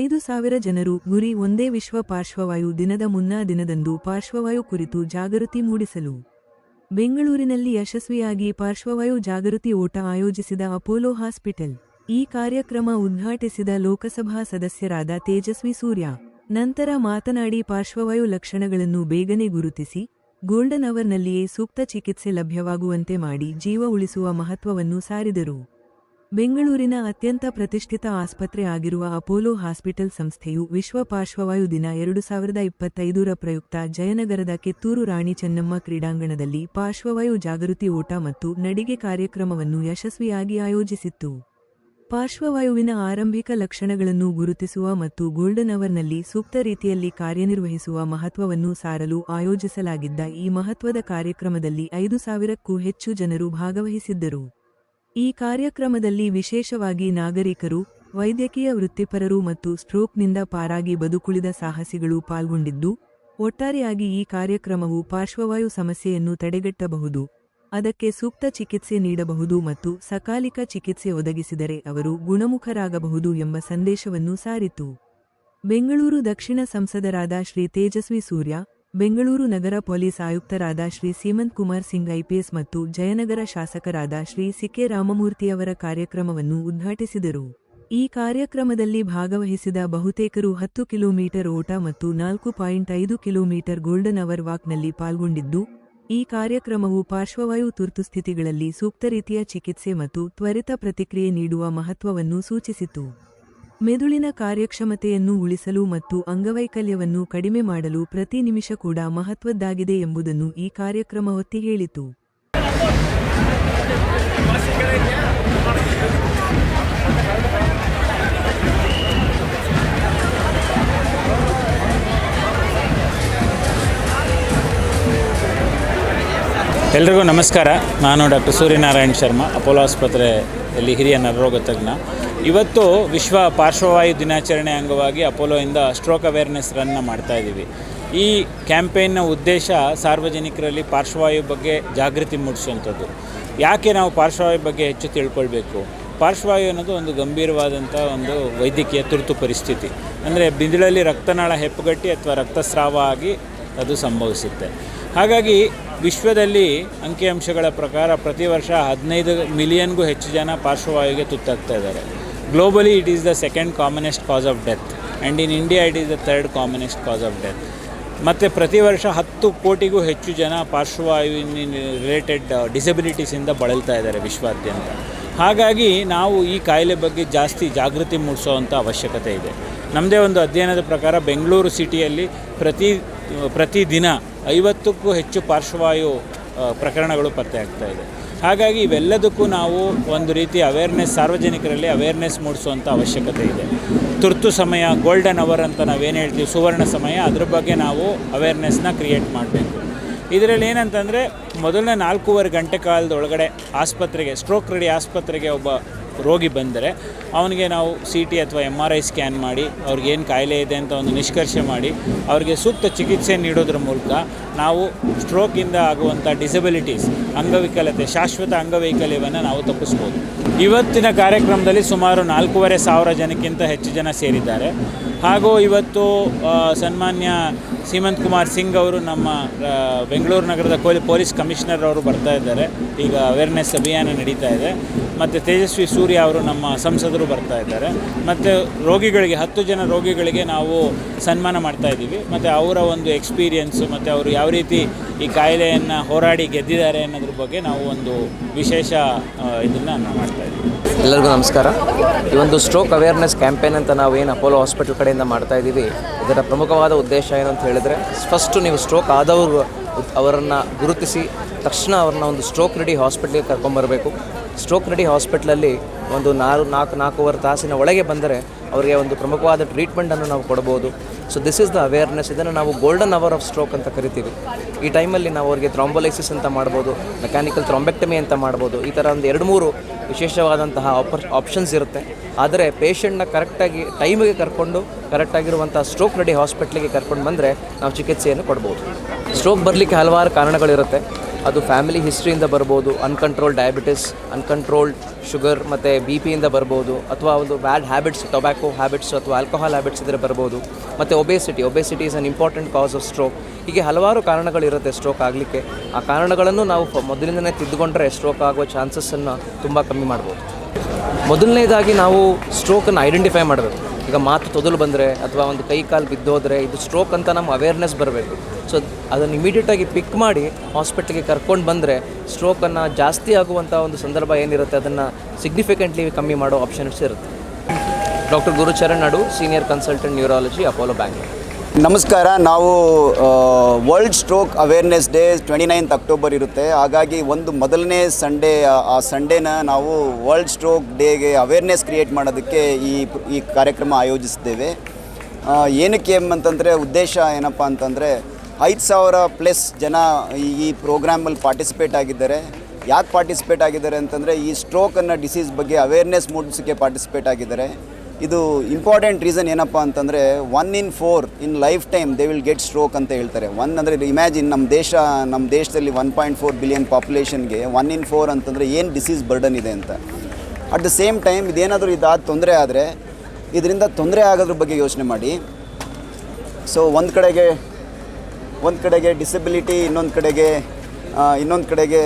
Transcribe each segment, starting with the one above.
ಐದು ಸಾವಿರ ಜನರು ಗುರಿ ಒಂದೇ ವಿಶ್ವ ಪಾರ್ಶ್ವವಾಯು ದಿನದ ಮುನ್ನಾ ದಿನದಂದು ಪಾರ್ಶ್ವವಾಯು ಕುರಿತು ಜಾಗೃತಿ ಮೂಡಿಸಲು. ಬೆಂಗಳೂರಿನಲ್ಲಿ ಯಶಸ್ವಿಯಾಗಿ ಪಾರ್ಶ್ವವಾಯು ಜಾಗೃತಿ ಓಟ ಆಯೋಜಿಸಿದ ಅಪೋಲೋ ಹಾಸ್ಪಿಟಲ್. ಈ ಕಾರ್ಯಕ್ರಮ ಉದ್ಘಾಟಿಸಿದ ಲೋಕಸಭಾ ಸದಸ್ಯರಾದ ತೇಜಸ್ವಿ ಸೂರ್ಯ. ನಂತರ ಮಾತನಾಡಿ ಪಾರ್ಶ್ವವಾಯು ಲಕ್ಷಣಗಳನ್ನು ಬೇಗನೆ ಗುರುತಿಸಿ, ಗೋಲ್ಡನ್ ಅವರ್ನಲ್ಲಿಯೇ ಸೂಕ್ತ ಚಿಕಿತ್ಸೆ ಲಭ್ಯವಾಗುವಂತೆ ಮಾಡಿ ಜೀವ ಉಳಿಸುವ ಮಹತ್ವವನ್ನು ಸಾರಿದರು. ಬೆಂಗಳೂರಿನ ಅತ್ಯಂತ ಪ್ರತಿಷ್ಠಿತ ಆಸ್ಪತ್ರೆ ಆಗಿರುವ ಅಪೋಲೋ ಹಾಸ್ಪಿಟಲ್ ಸಂಸ್ಥೆಯು ವಿಶ್ವ ಪಾರ್ಶ್ವವಾಯು ದಿನ ಎರಡು ಸಾವಿರದ ಇಪ್ಪತ್ತೈದರ ಪ್ರಯುಕ್ತ ಜಯನಗರದ ಕಿತ್ತೂರು ರಾಣಿ ಚೆನ್ನಮ್ಮ ಕ್ರೀಡಾಂಗಣದಲ್ಲಿ ಪಾರ್ಶ್ವವಾಯು ಜಾಗೃತಿ ಓಟ ಮತ್ತು ನಡಿಗೆ ಕಾರ್ಯಕ್ರಮವನ್ನು ಯಶಸ್ವಿಯಾಗಿ ಆಯೋಜಿಸಿತ್ತು. ಪಾರ್ಶ್ವವಾಯುವಿನ ಆರಂಭಿಕ ಲಕ್ಷಣಗಳನ್ನು ಗುರುತಿಸುವ ಮತ್ತು ಗೋಲ್ಡನ್ ಅವರ್ನಲ್ಲಿ ಸೂಕ್ತ ರೀತಿಯಲ್ಲಿ ಕಾರ್ಯನಿರ್ವಹಿಸುವ ಮಹತ್ವವನ್ನು ಸಾರಲು ಆಯೋಜಿಸಲಾಗಿದ್ದ ಈ ಮಹತ್ವದ ಕಾರ್ಯಕ್ರಮದಲ್ಲಿ ಐದು ಸಾವಿರಕ್ಕೂ ಹೆಚ್ಚು ಜನರು ಭಾಗವಹಿಸಿದ್ದರು. ಈ ಕಾರ್ಯಕ್ರಮದಲ್ಲಿ ವಿಶೇಷವಾಗಿ ನಾಗರಿಕರು, ವೈದ್ಯಕೀಯ ವೃತ್ತಿಪರರು ಮತ್ತು ಸ್ಟ್ರೋಕ್ನಿಂದ ಪಾರಾಗಿ ಬದುಕುಳಿದ ಸಾಹಸಿಗಳು ಪಾಲ್ಗೊಂಡಿದ್ದು, ಒಟ್ಟಾರೆಯಾಗಿ ಈ ಕಾರ್ಯಕ್ರಮವು ಪಾರ್ಶ್ವವಾಯು ಸಮಸ್ಯೆಯನ್ನು ತಡೆಗಟ್ಟಬಹುದು. ಅದಕ್ಕೆ ಸೂಕ್ತ ಚಿಕಿತ್ಸೆ ನೀಡಬಹುದು ಮತ್ತು ಸಕಾಲಿಕ ಚಿಕಿತ್ಸೆ ಒದಗಿಸಿದರೆ ಅವರು ಗುಣಮುಖರಾಗಬಹುದು ಎಂಬ ಸಂದೇಶವನ್ನು ಸಾರಿತು. ಬೆಂಗಳೂರು ದಕ್ಷಿಣ ಸಂಸದರಾದ ಶ್ರೀ ತೇಜಸ್ವಿ ಸೂರ್ಯ ಬೆಂಗಳೂರು ನಗರ ಪೊಲೀಸ್ ಆಯುಕ್ತರಾದ ಶ್ರೀ ಸೀಮಂತ್ ಕುಮಾರ್ ಸಿಂಗ್ ಐಪಿಎಸ್ ಮತ್ತು ಜಯನಗರ ಶಾಸಕರಾದ ಶ್ರೀ ಸಿಕೆ ರಾಮಮೂರ್ತಿಯವರ ಕಾರ್ಯಕ್ರಮವನ್ನು ಉದ್ಘಾಟಿಸಿದರು. ಈ ಕಾರ್ಯಕ್ರಮದಲ್ಲಿ ಭಾಗವಹಿಸಿದ ಬಹುತೇಕರು ಹತ್ತು ಕಿಲೋಮೀಟರ್ ಓಟ ಮತ್ತು ನಾಲ್ಕು ಪಾಯಿಂಟ್ ಐದು ಕಿಲೋಮೀಟರ್ ಗೋಲ್ಡನ್ ಅವರ್ ವಾಕ್ನಲ್ಲಿ ಪಾಲ್ಗೊಂಡಿದ್ದು, ಈ ಕಾರ್ಯಕ್ರಮವು ಪಾರ್ಶ್ವವಾಯು ತುರ್ತು ಸ್ಥಿತಿಗಳಲ್ಲಿ ಸೂಕ್ತ ರೀತಿಯ ಚಿಕಿತ್ಸೆ ಮತ್ತು ತ್ವರಿತ ಪ್ರತಿಕ್ರಿಯೆ ನೀಡುವ ಮಹತ್ವವನ್ನು ಸೂಚಿಸಿತು. ಮೆದುಳಿನ ಕಾರ್ಯಕ್ಷಮತೆಯನ್ನು ಉಳಿಸಲು ಮತ್ತು ಅಂಗವೈಕಲ್ಯವನ್ನು ಕಡಿಮೆ ಮಾಡಲು ಪ್ರತಿ ನಿಮಿಷ ಕೂಡ ಮಹತ್ವದ್ದಾಗಿದೆ ಎಂಬುದನ್ನು ಈ ಕಾರ್ಯಕ್ರಮ ಒತ್ತಿ ಹೇಳಿತು. ಎಲ್ರಿಗೂ ನಮಸ್ಕಾರ. ನಾನು ಡಾಕ್ಟರ್ ಸೂರ್ಯನಾರಾಯಣ್ ಶರ್ಮಾ, ಅಪೋಲೋ ಆಸ್ಪತ್ರೆಯಲ್ಲಿ ಹಿರಿಯ ನರರೋಗ ತಜ್ಞ. ಇವತ್ತು ವಿಶ್ವ ಪಾರ್ಶ್ವವಾಯು ದಿನಾಚರಣೆ ಅಂಗವಾಗಿ ಅಪೋಲೋಯಿಂದ ಸ್ಟ್ರೋಕ್ ಅವೇರ್ನೆಸ್ ರನ್ನ ಮಾಡ್ತಾ ಇದ್ದೀವಿ ಈ ಕ್ಯಾಂಪೇನ್ನ ಉದ್ದೇಶ ಸಾರ್ವಜನಿಕರಲ್ಲಿ ಪಾರ್ಶ್ವವಾಯು ಬಗ್ಗೆ ಜಾಗೃತಿ ಮೂಡಿಸುವಂಥದ್ದು. ಯಾಕೆ ನಾವು ಪಾರ್ಶ್ವವಾಯು ಬಗ್ಗೆ ಹೆಚ್ಚು ತಿಳ್ಕೊಳ್ಬೇಕು? ಪಾರ್ಶ್ವವಾಯು ಅನ್ನೋದು ಒಂದು ಗಂಭೀರವಾದಂಥ ಒಂದು ವೈದ್ಯಕೀಯ ತುರ್ತು ಪರಿಸ್ಥಿತಿ. ಅಂದರೆ ಬಿಂದಿಳಲ್ಲಿ ರಕ್ತನಾಳ ಹೆಪ್ಪುಗಟ್ಟಿ ಅಥವಾ ರಕ್ತಸ್ರಾವ ಆಗಿ ಅದು ಸಂಭವಿಸುತ್ತೆ. ಹಾಗಾಗಿ ವಿಶ್ವದಲ್ಲಿ ಅಂಕಿಅಂಶಗಳ ಪ್ರಕಾರ ಪ್ರತಿ ವರ್ಷ ಹದಿನೈದು ಮಿಲಿಯನ್ಗೂ ಹೆಚ್ಚು ಜನ ಪಾರ್ಶ್ವವಾಯುಗೆ ತುತ್ತಾಗ್ತಾ ಇದ್ದಾರೆ. Globally it is the second commonest cause of death and in India it is the third commonest cause of death ಮತ್ತು ಪ್ರತಿ ವರ್ಷ ಹತ್ತು ಕೋಟಿಗೂ ಹೆಚ್ಚು ಜನ ಪಾರ್ಶ್ವವಾಯುವಿನ ರಿಲೇಟೆಡ್ ಡಿಸಬಿಲಿಟೀಸಿಂದ ಬಳಲ್ತಾ ಇದ್ದಾರೆ ವಿಶ್ವಾದ್ಯಂತ. ಹಾಗಾಗಿ ನಾವು ಈ ಕಾಯಿಲೆ ಬಗ್ಗೆ ಜಾಸ್ತಿ ಜಾಗೃತಿ ಮೂಡಿಸೋವಂಥ ಅವಶ್ಯಕತೆ ಇದೆ. ನಮ್ಮದೇ ಒಂದು ಅಧ್ಯಯನದ ಪ್ರಕಾರ ಬೆಂಗಳೂರು ಸಿಟಿಯಲ್ಲಿ ಪ್ರತಿ ಪ್ರತಿದಿನ ಐವತ್ತಕ್ಕೂ ಹೆಚ್ಚು ಪಾರ್ಶ್ವವಾಯು ಪ್ರಕರಣಗಳು ಪತ್ತೆಯಾಗ್ತಾ ಇದೆ. ಹಾಗಾಗಿ ಇವೆಲ್ಲದಕ್ಕೂ ನಾವು ಒಂದು ರೀತಿ ಅವೇರ್ನೆಸ್ ಸಾರ್ವಜನಿಕರಲ್ಲಿ ಅವೇರ್ನೆಸ್ ಮೂಡಿಸುವಂಥ ಅವಶ್ಯಕತೆ ಇದೆ. ತುರ್ತು ಸಮಯ ಗೋಲ್ಡನ್ ಅವರ್ ಅಂತ ನಾವೇನು ಹೇಳ್ತೀವಿ, ಸುವರ್ಣ ಸಮಯ, ಅದ್ರ ಬಗ್ಗೆ ನಾವು ಅವೇರ್ನೆಸ್ನ ಕ್ರಿಯೇಟ್ ಮಾಡಬೇಕು. ಇದರಲ್ಲಿ ಏನಂತಂದರೆ, ಮೊದಲನೇ ನಾಲ್ಕೂವರೆ ಗಂಟೆ ಕಾಲದೊಳಗಡೆ ಆಸ್ಪತ್ರೆಗೆ ಸ್ಟ್ರೋಕ್ ರೆಡಿ ಆಸ್ಪತ್ರೆಗೆ ಒಬ್ಬ ರೋಗಿ ಬಂದರೆ ಅವನಿಗೆ ನಾವು ಸಿ ಟಿ ಅಥವಾ ಎಂ ಆರ್ ಐ ಸ್ಕ್ಯಾನ್ ಮಾಡಿ ಅವ್ರಿಗೇನು ಕಾಯಿಲೆ ಇದೆ ಅಂತ ಒಂದು ನಿಷ್ಕರ್ಷ ಮಾಡಿ, ಅವರಿಗೆ ಸೂಕ್ತ ಚಿಕಿತ್ಸೆ ನೀಡೋದ್ರ ಮೂಲಕ ನಾವು ಸ್ಟ್ರೋಕಿಂದ ಆಗುವಂಥ ಡಿಸಬಿಲಿಟೀಸ್ ಅಂಗವಿಕಲತೆ, ಶಾಶ್ವತ ಅಂಗವೈಕಲ್ಯವನ್ನು ನಾವು ತಪ್ಪಿಸ್ಬೋದು. ಇವತ್ತಿನ ಕಾರ್ಯಕ್ರಮದಲ್ಲಿ ಸುಮಾರು ನಾಲ್ಕೂವರೆ ಸಾವಿರ ಜನಕ್ಕಿಂತ ಹೆಚ್ಚು ಜನ ಸೇರಿದ್ದಾರೆ. ಹಾಗೂ ಇವತ್ತು ಸನ್ಮಾನ್ಯ ಸೀಮಂತ್ ಕುಮಾರ್ ಸಿಂಗ್ ಅವರು ನಮ್ಮ ಬೆಂಗಳೂರು ನಗರದ ಕೋಲಿ ಪೊಲೀಸ್ ಕಮಿಷನರ್ ಅವರು ಬರ್ತಾ ಇದ್ದಾರೆ. ಈಗ ಅವೇರ್ನೆಸ್ ಅಭಿಯಾನ ನಡೀತಾ ಇದೆ. ಮತ್ತು ತೇಜಸ್ವಿ ಸೂರ್ಯ ಅವರು ನಮ್ಮ ಸಂಸದರು ಬರ್ತಾ ಇದ್ದಾರೆ. ಮತ್ತು ರೋಗಿಗಳಿಗೆ, ಹತ್ತು ಜನ ರೋಗಿಗಳಿಗೆ ನಾವು ಸನ್ಮಾನ ಮಾಡ್ತಾ ಇದ್ದೀವಿ. ಮತ್ತು ಅವರ ಒಂದು ಎಕ್ಸ್ಪೀರಿಯನ್ಸು ಮತ್ತು ಅವರು ಯಾವ ರೀತಿ ಈ ಕಾಯಿಲೆಯನ್ನು ಹೋರಾಡಿ ಗೆದ್ದಿದ್ದಾರೆ ಅನ್ನೋದ್ರ ಬಗ್ಗೆ ನಾವು ಒಂದು ವಿಶೇಷ ಇದನ್ನು ಮಾಡ್ತಾ ಇದ್ದೀವಿ. ಎಲ್ಲರಿಗೂ ನಮಸ್ಕಾರ. ಈ ಒಂದು ಸ್ಟ್ರೋಕ್ ಅವೇರ್ನೆಸ್ ಕ್ಯಾಂಪೇನ್ ಅಂತ ನಾವು ಏನು ಅಪೋಲೋ ಹಾಸ್ಪಿಟಲ್ ಕಡೆಯಿಂದ ಮಾಡ್ತಾ ಇದ್ದೀವಿ, ಇದರ ಪ್ರಮುಖವಾದ ಉದ್ದೇಶ ಏನು ಅಂತ ಹೇಳಿದರೆ ಫಸ್ಟು ನೀವು ಸ್ಟ್ರೋಕ್ ಆದವರು ಅವರನ್ನು ಗುರುತಿಸಿ, ತಕ್ಷಣ ಅವ್ರನ್ನ ಒಂದು ಸ್ಟ್ರೋಕ್ ರೆಡಿ ಹಾಸ್ಪಿಟ್ಲಿಗೆ ಕರ್ಕೊಂಬರಬೇಕು. ಸ್ಟ್ರೋಕ್ ರೆಡಿ ಹಾಸ್ಪಿಟ್ಲಲ್ಲಿ ಒಂದು ನಾಲ್ಕು ನಾಲ್ಕು ನಾಲ್ಕೂವರೆ ತಾಸಿನ ಒಳಗೆ ಬಂದರೆ, ಅವರಿಗೆ ಒಂದು ಪ್ರಮುಖವಾದ ಟ್ರೀಟ್ಮೆಂಟನ್ನು ನಾವು ಕೊಡ್ಬೋದು. So this is the awareness ಇದನ್ನು ನಾವು ಗೋಲ್ಡನ್ ಅವರ್ ಆಫ್ ಸ್ಟ್ರೋಕ್ ಅಂತ ಕರಿತೀವಿ. ಈ ಟೈಮಲ್ಲಿ ನಾವು ಅವರಿಗೆ ಥ್ರಾಂಬೊಲೈಸಿಸ್ ಅಂತ ಮಾಡ್ಬೋದು ಮೆಕ್ಯಾನಿಕಲ್ ಥ್ರಾಂಬೆಕ್ಟಮಿ ಅಂತ ಮಾಡ್ಬೋದು, ಈ ಥರ ಒಂದು ಎರಡು ಮೂರು ವಿಶೇಷವಾದಂತಹ ಆಪರ್ ಆಪ್ಷನ್ಸ್ ಇರುತ್ತೆ. ಆದರೆ ಪೇಷಂಟ್ನ ಕರೆಕ್ಟಾಗಿ ಟೈಮಿಗೆ ಕರ್ಕೊಂಡು ಕರೆಕ್ಟಾಗಿರುವಂಥ ಸ್ಟ್ರೋಕ್ ರೆಡಿ ಹಾಸ್ಪಿಟ್ಲಿಗೆ ಕರ್ಕೊಂಡು ಬಂದರೆ ನಾವು ಚಿಕಿತ್ಸೆಯನ್ನು ಕೊಡ್ಬೋದು. ಸ್ಟ್ರೋಕ್ ಬರಲಿಕ್ಕೆ ಹಲವಾರು ಕಾರಣಗಳಿರುತ್ತೆ. ಅದು ಫ್ಯಾಮಿಲಿ ಹಿಸ್ಟ್ರಿಯಿಂದ ಬರ್ಬೋದು ಅನ್ಕಂಟ್ರೋಲ್ಡ್ ಡಯಾಬಿಟಿಸ್ ಅನ್ಕಂಟ್ರೋಲ್ಡ್ ಶುಗರ್ ಮತ್ತು ಬಿ ಪಿಯಿಂದ ಬರ್ಬೋದು, ಅಥವಾ ಒಂದು ಬ್ಯಾಡ್ ಹ್ಯಾಬಿಟ್ಸ್ ಟೊಬ್ಯಾಕೋ ಹ್ಯಾಬಿಟ್ಸ್ ಅಥವಾ ಆಲ್ಕೋಹಾಲ್ ಹ್ಯಾಬಿಟ್ಸ್ ಇದ್ದರೆ ಬರ್ಬೋದು. ಮತ್ತು obesity obesity is an important cause of stroke ಹೀಗೆ ಹಲವಾರು ಕಾರಣಗಳಿರುತ್ತೆ ಸ್ಟ್ರೋಕ್ ಆಗಲಿಕ್ಕೆ. ಆ ಕಾರಣಗಳನ್ನು ನಾವು ಮೊದಲಿಂದನೇ ತಿದ್ದುಕೊಂಡ್ರೆ ಸ್ಟ್ರೋಕ್ ಆಗುವ ಚಾನ್ಸಸ್ಸನ್ನು ತುಂಬ ಕಮ್ಮಿ ಮಾಡ್ಬೋದು. ಮೊದಲನೇದಾಗಿ ನಾವು ಸ್ಟ್ರೋಕನ್ನು ಐಡೆಂಟಿಫೈ ಮಾಡಬೇಕು. ಈಗ ಮಾತು ತೊದಲು ಬಂದರೆ ಅಥವಾ ಒಂದು ಕೈ ಕಾಲು ಬಿದ್ದೋದ್ರೆ ಇದು ಸ್ಟ್ರೋಕ್ ಅಂತ ನಮ್ಮ ಅವೇರ್ನೆಸ್ ಬರಬೇಕು. ಸೊ ಅದನ್ನು ಇಮಿಡಿಯೇಟಾಗಿ ಪಿಕ್ ಮಾಡಿ ಹಾಸ್ಪಿಟ್ಲಿಗೆ ಕರ್ಕೊಂಡು ಬಂದರೆ ಸ್ಟ್ರೋಕನ್ನು ಜಾಸ್ತಿ ಆಗುವಂಥ ಒಂದು ಸಂದರ್ಭ ಏನಿರುತ್ತೆ, ಅದನ್ನು ಸಿಗ್ನಿಫಿಕೆಂಟ್ಲಿ ಕಮ್ಮಿ ಮಾಡೋ ಆಪ್ಷನ್ಸ್ ಇರುತ್ತೆ. ಡಾಕ್ಟರ್ ಗುರುಚರಣ್ ನಾಡು senior consultant neurology Apollo Bangalore ನಮಸ್ಕಾರ, ನಾವು world stroke awareness day twenty ninth October ಇರುತ್ತೆ. ಹಾಗಾಗಿ ಒಂದು ಮೊದಲನೇ ಸಂಡೇ ಆ ಸಂಡೇನ ನಾವು ವರ್ಲ್ಡ್ ಸ್ಟ್ರೋಕ್ ಡೇಗೆ ಅವೇರ್ನೆಸ್ ಕ್ರಿಯೇಟ್ ಮಾಡೋದಕ್ಕೆ ಈ ಈ ಕಾರ್ಯಕ್ರಮ ಆಯೋಜಿಸಿದ್ದೇವೆ. ಏನಕ್ಕೆ ಅಂತಂದರೆ ಉದ್ದೇಶ ಏನಪ್ಪ ಅಂತಂದರೆ ಐದು ಸಾವಿರ ಪ್ಲಸ್ ಜನ ಈ ಪ್ರೋಗ್ರಾಮಲ್ಲಿ ಪಾರ್ಟಿಸಿಪೇಟ್ ಆಗಿದ್ದಾರೆ. ಯಾಕೆ ಪಾರ್ಟಿಸಿಪೇಟ್ ಆಗಿದ್ದಾರೆ ಅಂತಂದರೆ ಈ ಸ್ಟ್ರೋಕ್ ಅನ್ನೋ ಡಿಸೀಸ್ ಬಗ್ಗೆ ಅವೇರ್ನೆಸ್ ಮೂಡಿಸೋಕ್ಕೆ ಪಾರ್ಟಿಸಿಪೇಟ್ ಆಗಿದ್ದಾರೆ. ಇದು ಇಂಪಾರ್ಟೆಂಟ್ ರೀಸನ್ ಏನಪ್ಪ ಅಂತಂದರೆ one in four in life time they will get stroke ಅಂತ ಹೇಳ್ತಾರೆ. ಒನ್ ಅಂದರೆ ಇಮ್ಯಾಜಿನ್ ನಮ್ಮ ದೇಶ, ನಮ್ಮ ದೇಶದಲ್ಲಿ ಒನ್ ಪಾಯಿಂಟ್ ಫೋರ್ ಬಿಲಿಯನ್ ಪಾಪ್ಯುಲೇಷನ್ಗೆ ಒನ್ ಇನ್ ಫೋರ್ ಅಂತಂದರೆ ಏನು ಡಿಸೀಸ್ ಬರ್ಡನ್ ಇದೆ ಅಂತ. ಅಟ್ ದ ಸೇಮ್ ಟೈಮ್ ಇದೇನಾದರೂ ಇದಾದ ತೊಂದರೆ ಆದರೆ, ಇದರಿಂದ ತೊಂದರೆ ಆಗೋದ್ರ ಬಗ್ಗೆ ಯೋಚನೆ ಮಾಡಿ. ಸೊ, ಒಂದು ಕಡೆಗೆ ಒಂದು ಕಡೆಗೆ ಡಿಸೆಬಿಲಿಟಿ ಇನ್ನೊಂದು ಕಡೆಗೆ ಇನ್ನೊಂದು ಕಡೆಗೆ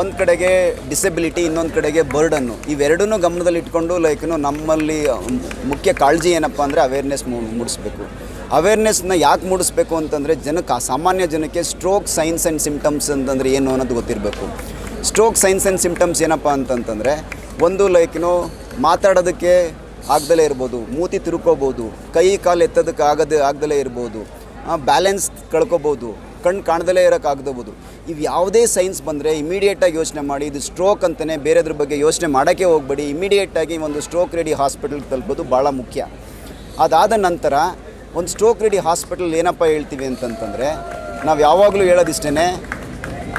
ಒಂದು ಕಡೆಗೆ ಡಿಸೆಬಿಲಿಟಿ ಇನ್ನೊಂದು ಕಡೆಗೆ ಬರ್ಡನ್ನು ಇವೆರಡನ್ನೂ ಗಮನದಲ್ಲಿ ಇಟ್ಕೊಂಡು ಲೈಕ್ನು ನಮ್ಮಲ್ಲಿ ಮುಖ್ಯ ಕಾಳಜಿ ಏನಪ್ಪ ಅಂದರೆ ಅವೇರ್ನೆಸ್ ಮೂಡಿಸ್ಬೇಕು. ಅವೇರ್ನೆಸ್ನ ಯಾಕೆ ಮೂಡಿಸ್ಬೇಕು ಅಂತಂದರೆ ಜನಕ್ಕೆ ಸಾಮಾನ್ಯ ಜನಕ್ಕೆ ಸ್ಟ್ರೋಕ್ ಸೈನ್ಸ್ ಆ್ಯಂಡ್ ಸಿಮ್ಟಮ್ಸ್ ಅಂತಂದರೆ ಏನು ಅನ್ನೋದು ಗೊತ್ತಿರಬೇಕು. ಸ್ಟ್ರೋಕ್ ಸೈನ್ಸ್ ಆ್ಯಂಡ್ ಸಿಮ್ಟಮ್ಸ್ ಏನಪ್ಪ ಅಂತಂತಂದರೆ, ಒಂದು ಲೈಕ್ನು ಮಾತಾಡೋದಕ್ಕೆ ಆಗ್ದಲೇ ಇರ್ಬೋದು, ಮೂತಿ ತಿರುಕೋಬೋದು, ಕೈ ಕಾಲು ಎತ್ತೋದಕ್ಕೆ ಆಗದೆ, ಆಗ್ದಲೇ ಇರ್ಬೋದು ಬ್ಯಾಲೆನ್ಸ್ ಕಳ್ಕೊಬೋದು. ಕಣ್ಣು ಕಾಣ್ದಲೇ ಇರೋಕ್ಕಾಗ್ದಬೋದು ಇವು ಯಾವುದೇ ಸೈನ್ಸ್ ಬಂದರೆ ಇಮಿಡಿಯೇಟಾಗಿ ಯೋಚನೆ ಮಾಡಿ, ಇದು ಸ್ಟ್ರೋಕ್ ಅಂತಲೇ ಬೇರೆದ್ರ ಬಗ್ಗೆ ಯೋಚನೆ ಮಾಡೋಕ್ಕೆ ಹೋಗಬೇಡಿ. ಇಮಿಡಿಯೇಟಾಗಿ ಒಂದು ಸ್ಟ್ರೋಕ್ ರೆಡಿ ಹಾಸ್ಪಿಟಲ್ಗೆ ತಲುಪೋದು ಭಾಳ ಮುಖ್ಯ. ಅದಾದ ನಂತರ ಒಂದು ಸ್ಟ್ರೋಕ್ ರೆಡಿ ಹಾಸ್ಪಿಟಲ್ ಏನಪ್ಪ ಹೇಳ್ತೀವಿ ಅಂತಂತಂದರೆ, ನಾವು ಯಾವಾಗಲೂ ಹೇಳೋದಿಷ್ಟೇ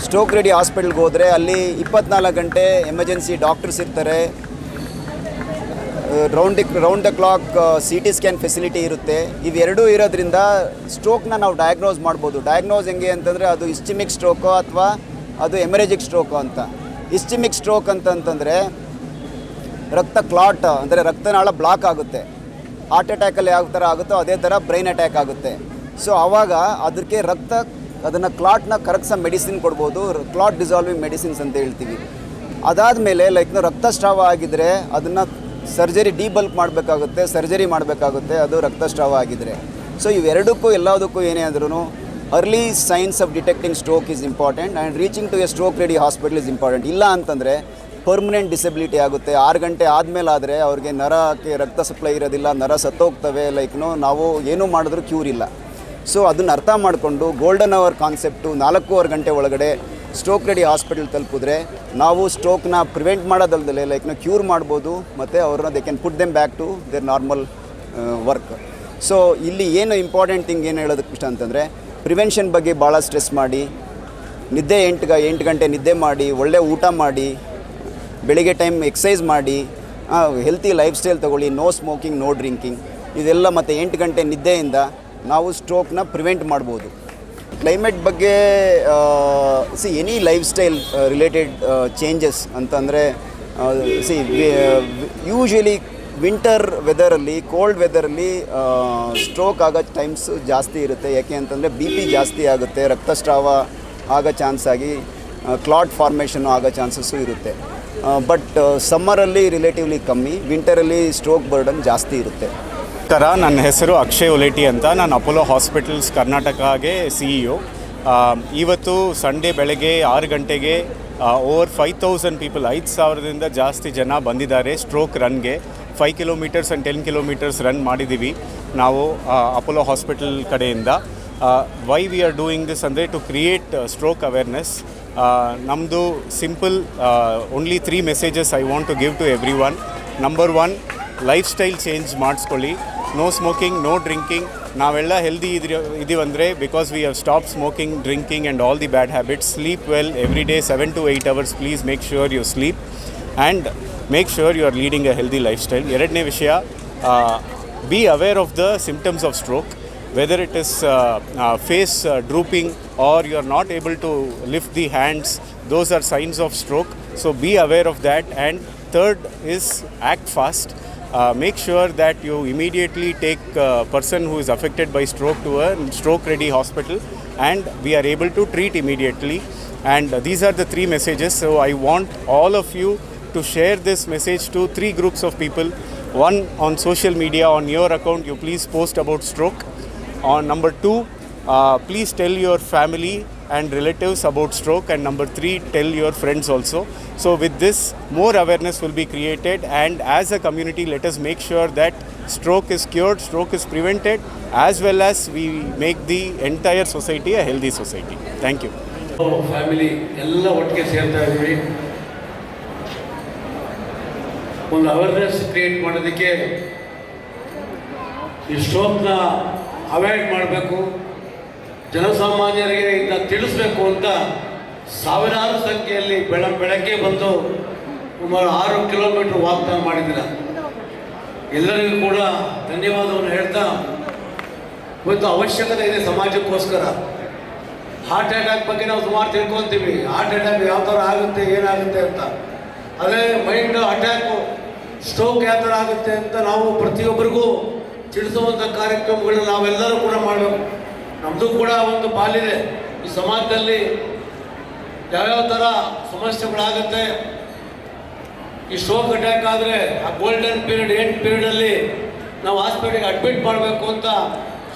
ಸ್ಟ್ರೋಕ್ ರೆಡಿ ಹಾಸ್ಪಿಟಲ್ಗೆ ಹೋದರೆ ಅಲ್ಲಿ ಇಪ್ಪತ್ನಾಲ್ಕು ಗಂಟೆ ಎಮರ್ಜೆನ್ಸಿ ಡಾಕ್ಟರ್ಸ್ ಇರ್ತಾರೆ. Round round the clock C T scan facility ಇರುತ್ತೆ. ಇವೆರಡೂ ಇರೋದ್ರಿಂದ ಸ್ಟ್ರೋಕ್ನ ನಾವು ಡಯಾಗ್ನೋಸ್ ಮಾಡ್ಬೋದು. ಡಯಾಗ್ನೋಸ್ ಹೆಂಗೆ ಅಂತಂದರೆ ಅದು ಇಸ್ಟಿಮಿಕ್ ಸ್ಟ್ರೋಕೋ ಅಥವಾ ಅದು ಎಮರೇಜಿಕ್ ಸ್ಟ್ರೋಕೋ ಅಂತ. ಇಸ್ಟಿಮಿಕ್ ಸ್ಟ್ರೋಕ್ ಅಂತಂತಂದರೆ ರಕ್ತ ಕ್ಲಾಟ್ ಅಂದರೆ ರಕ್ತನಾಳ ಬ್ಲಾಕ್ ಆಗುತ್ತೆ. ಹಾರ್ಟ್ ಅಟ್ಯಾಕಲ್ಲಿ ಯಾವ ಥರ ಆಗುತ್ತೋ ಅದೇ ಥರ ಬ್ರೈನ್ ಅಟ್ಯಾಕ್ ಆಗುತ್ತೆ. ಸೊ ಆವಾಗ ಅದಕ್ಕೆ ರಕ್ತ, ಅದನ್ನು ಕ್ಲಾಟ್ನ ಕರಗಿಸೋ ಮೆಡಿಸಿನ್ ಕೊಡ್ಬೋದು. ಕ್ಲಾಟ್ ಡಿಸಾಲ್ವಿಂಗ್ ಮೆಡಿಸಿನ್ಸ್ ಅಂತ ಹೇಳ್ತೀವಿ. ಅದಾದ ಮೇಲೆ ಲೈಕ್ ರಕ್ತಸ್ರಾವ ಆಗಿದ್ದರೆ ಅದನ್ನು ಸರ್ಜರಿ ಡೀಬಲ್ಕ್ ಮಾಡಬೇಕಾಗುತ್ತೆ, ಸರ್ಜರಿ ಮಾಡಬೇಕಾಗುತ್ತೆ, ಅದು ರಕ್ತಸ್ರಾವ ಆಗಿದ್ರೆ. ಸೊ ಇವೆರಡಕ್ಕೂ ಎಲ್ಲದಕ್ಕೂ ಏನೇ ಆದ್ರೂ early signs of detecting stroke is important and reaching to a stroke ready hospital is important ಇಲ್ಲ ಅಂತಂದರೆ ಪರ್ಮನೆಂಟ್ ಡಿಸಬಿಲಿಟಿ ಆಗುತ್ತೆ. ಆರು ಗಂಟೆ ಆದಮೇಲೆ ಆದರೆ ಅವ್ರಿಗೆ ನರಕ್ಕೆ ರಕ್ತ ಸಪ್ಲೈ ಇರೋದಿಲ್ಲ, ನರ ಸತ್ತೋಗ್ತವೆ ಲೈಕ್ನು ನಾವು ಏನೂ ಮಾಡಿದ್ರೂ ಕ್ಯೂರ್ ಇಲ್ಲ. ಸೊ ಅದನ್ನು ಅರ್ಥ ಮಾಡಿಕೊಂಡು ಗೋಲ್ಡನ್ ಅವರ್ ಕಾನ್ಸೆಪ್ಟು ನಾಲ್ಕೂವರೆ ಗಂಟೆ ಒಳಗಡೆ ಸ್ಟ್ರೋಕ್ ರೆಡಿ ಹಾಸ್ಪಿಟಲ್ ತಲುಪಿದ್ರೆ ನಾವು ಸ್ಟ್ರೋಕ್ನ ಪ್ರಿವೆಂಟ್ ಮಾಡೋದಲ್ದಲೆ ಲೈಕ್ನ ಕ್ಯೂರ್ ಮಾಡ್ಬೋದು, ಮತ್ತು ಅವ್ರನ್ನ they can put them back to their normal work so ಇಲ್ಲಿ ಏನು ಇಂಪಾರ್ಟೆಂಟ್ ಥಿಂಗ್ ಏನು ಹೇಳೋದಕ್ಕೆ ಇಷ್ಟ ಅಂತಂದರೆ ಪ್ರಿವೆನ್ಷನ್ ಬಗ್ಗೆ ಭಾಳ ಸ್ಟ್ರೆಸ್ ಮಾಡಿ, ನಿದ್ದೆ ಎಂಟು ಗ, ಎಂಟು ಗಂಟೆ ನಿದ್ದೆ ಮಾಡಿ, ಒಳ್ಳೆ ಊಟ ಮಾಡಿ, ಬೆಳಿಗ್ಗೆ ಟೈಮ್ ಎಕ್ಸಸೈಸ್ ಮಾಡಿ ಹೆಲ್ತಿ ಲೈಫ್ ಸ್ಟೈಲ್ ತೊಗೊಳ್ಳಿ ನೋ ಸ್ಮೋಕಿಂಗ್ ನೋ ಡ್ರಿಂಕಿಂಗ್ ಇದೆಲ್ಲ ಮತ್ತು ಎಂಟು ಗಂಟೆ ನಿದ್ದೆಯಿಂದ ನಾವು ಸ್ಟ್ರೋಕ್ನ ಪ್ರಿವೆಂಟ್ ಮಾಡ್ಬೋದು. ಕ್ಲೈಮೇಟ್ ಬಗ್ಗೆ see any lifestyle related changes ಅಂತಂದರೆ ಸಿ ಯೂಶ್ವಲಿ ವಿಂಟರ್ ವೆದರಲ್ಲಿ ಕೋಲ್ಡ್ ವೆದರಲ್ಲಿ ಸ್ಟ್ರೋಕ್ ಆಗೋ ಟೈಮ್ಸ್ ಜಾಸ್ತಿ ಇರುತ್ತೆ. ಯಾಕೆ ಅಂತಂದರೆ ಬಿ ಪಿ ಜಾಸ್ತಿ ಆಗುತ್ತೆ, ರಕ್ತಸ್ರಾವ ಆಗೋ ಚಾನ್ಸ್ ಆಗಿ ಕ್ಲಾಟ್ ಫಾರ್ಮೇಷನ್ ಆಗೋ ಚಾನ್ಸಸ್ಸು ಇರುತ್ತೆ. ಬಟ್ ಸಮ್ಮರಲ್ಲಿ ರಿಲೇಟಿವ್ಲಿ ಕಮ್ಮಿ ವಿಂಟರಲ್ಲಿ ಸ್ಟ್ರೋಕ್ ಬರ್ಡನ್ ಜಾಸ್ತಿ ಇರುತ್ತೆ. ನಮಸ್ಕಾರ ನನ್ನ ಹೆಸರು ಅಕ್ಷಯ್ ಉಲೇಟಿ ಅಂತ. ನಾನು ಅಪೋಲೋ ಹಾಸ್ಪಿಟಲ್ಸ್ ಕರ್ನಾಟಕಗೆ ಸಿ ಇ ಒ ಇವತ್ತು ಸಂಡೇ ಬೆಳಗ್ಗೆ ಆರು ಗಂಟೆಗೆ ಓವರ್ ಫೈವ್ ತೌಸಂಡ್ ಪೀಪಲ್ ಐದು ಸಾವಿರದಿಂದ ಜಾಸ್ತಿ ಜನ ಬಂದಿದ್ದಾರೆ stroke ರನ್ಗೆ five kilometres and ten kilometres run ಮಾಡಿದ್ದೀವಿ ನಾವು ಅಪೋಲೋ ಹಾಸ್ಪಿಟಲ್ ಕಡೆಯಿಂದ. Why we are doing this ಅಂದರೆ ಟು ಕ್ರಿಯೇಟ್ ಸ್ಟ್ರೋಕ್ ಅವೇರ್ನೆಸ್ ನಮ್ಮದು simple only three messages I want to give to everyone number one lifestyle change ಮಾಡಿಸ್ಕೊಳ್ಳಿ. No smoking no drinking ನಾವೆಲ್ಲ healthy ಇದ್ರಿ ಇದೀವಂದರೆ because we have stop smoking drinking and all the bad habits sleep well every day seven to eight hours please make sure you sleep and make sure you are leading a healthy lifestyle ಎರಡನೇ ವಿಷಯ be aware of the symptoms of stroke whether it is uh, uh, face uh, drooping or you are not able to lift the hands, those are signs of stroke. So be aware of that. And third is act fast. uh, make sure that you immediately take a person who is affected by stroke to a stroke ready hospital and we are able to treat immediately. And uh, these are the three messages. So I want all of you to share this message to three groups of people. One on social media, on your account, you please post about stroke. On number two, uh, please tell your family and relatives about stroke. And number three, tell your friends also. So, with this, more awareness will be created. And as a community, let us make sure that stroke is cured, stroke is prevented, as well as we make the entire society a healthy society. Thank you. Family ಎಲ್ಲ ಒಟ್ಟಿಗೆ ಸೇರ್ತಾ ಇದ್ದೀವಿ ಒಂದು awareness create ಮಾಡೋದಕ್ಕೆ ಈ ಸ್ಟ್ರೋಕ್ನ avoid ಮಾಡಬೇಕು ಜನಸಾಮಾನ್ಯರಿಗೆ ಇದನ್ನ ತಿಳಿಸ್ಬೇಕು ಅಂತ ಸಾವಿರಾರು ಸಂಖ್ಯೆಯಲ್ಲಿ ಬೆಳ ಬೆಳಗ್ಗೆ ಬಂದು ಸುಮಾರು ಆರು ಕಿಲೋಮೀಟರ್ ವಾಗ್ದಾನ ಮಾಡಿದ್ದೀರ ಎಲ್ಲರಿಗೂ ಕೂಡ ಧನ್ಯವಾದವನ್ನು ಹೇಳ್ತಾ ಇವತ್ತು ಅವಶ್ಯಕತೆ ಇದೆ ಸಮಾಜಕ್ಕೋಸ್ಕರ. ಹಾರ್ಟ್ ಅಟ್ಯಾಕ್ ಬಗ್ಗೆ ನಾವು ಸುಮಾರು ತಿಳ್ಕೊತೀವಿ. ಹಾರ್ಟ್ ಅಟ್ಯಾಕ್ ಯಾವ ಥರ ಆಗುತ್ತೆ, ಏನಾಗುತ್ತೆ ಅಂತ. ಅದೇ ಮೈಂಡ್ ಅಟ್ಯಾಕು ಸ್ಟ್ರೋಕ್ ಯಾವ ಥರ ಆಗುತ್ತೆ ಅಂತ ನಾವು ಪ್ರತಿಯೊಬ್ಬರಿಗೂ ತಿಳಿಸುವಂಥ ಕಾರ್ಯಕ್ರಮಗಳನ್ನ ನಾವೆಲ್ಲರೂ ಕೂಡ ಮಾಡಬೇಕು. ನಮ್ಮದು ಕೂಡ ಒಂದು ಪಾಲಿದೆ. ಈ ಸಮಾಜದಲ್ಲಿ ಯಾವ್ಯಾವ ಥರ ಸಮಸ್ಯೆಗಳಾಗುತ್ತೆ, ಈ ಸ್ಟ್ರೋಕ್ ಅಟ್ಯಾಕ್ ಆದರೆ ಆ ಗೋಲ್ಡನ್ ಪೀರಿಯಡ್ ಎಂಡ್ ಪೀರಿಯಡಲ್ಲಿ ನಾವು ಹಾಸ್ಪಿಟಲ್ಗೆ ಅಡ್ಮಿಟ್ ಮಾಡಬೇಕು ಅಂತ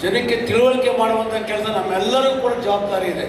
ಜನಕ್ಕೆ ತಿಳುವಳಿಕೆ ಮಾಡುವಂಥ ಕೆಲಸ ನಮ್ಮೆಲ್ಲರಿಗೂ ಕೂಡ ಜವಾಬ್ದಾರಿ ಇದೆ.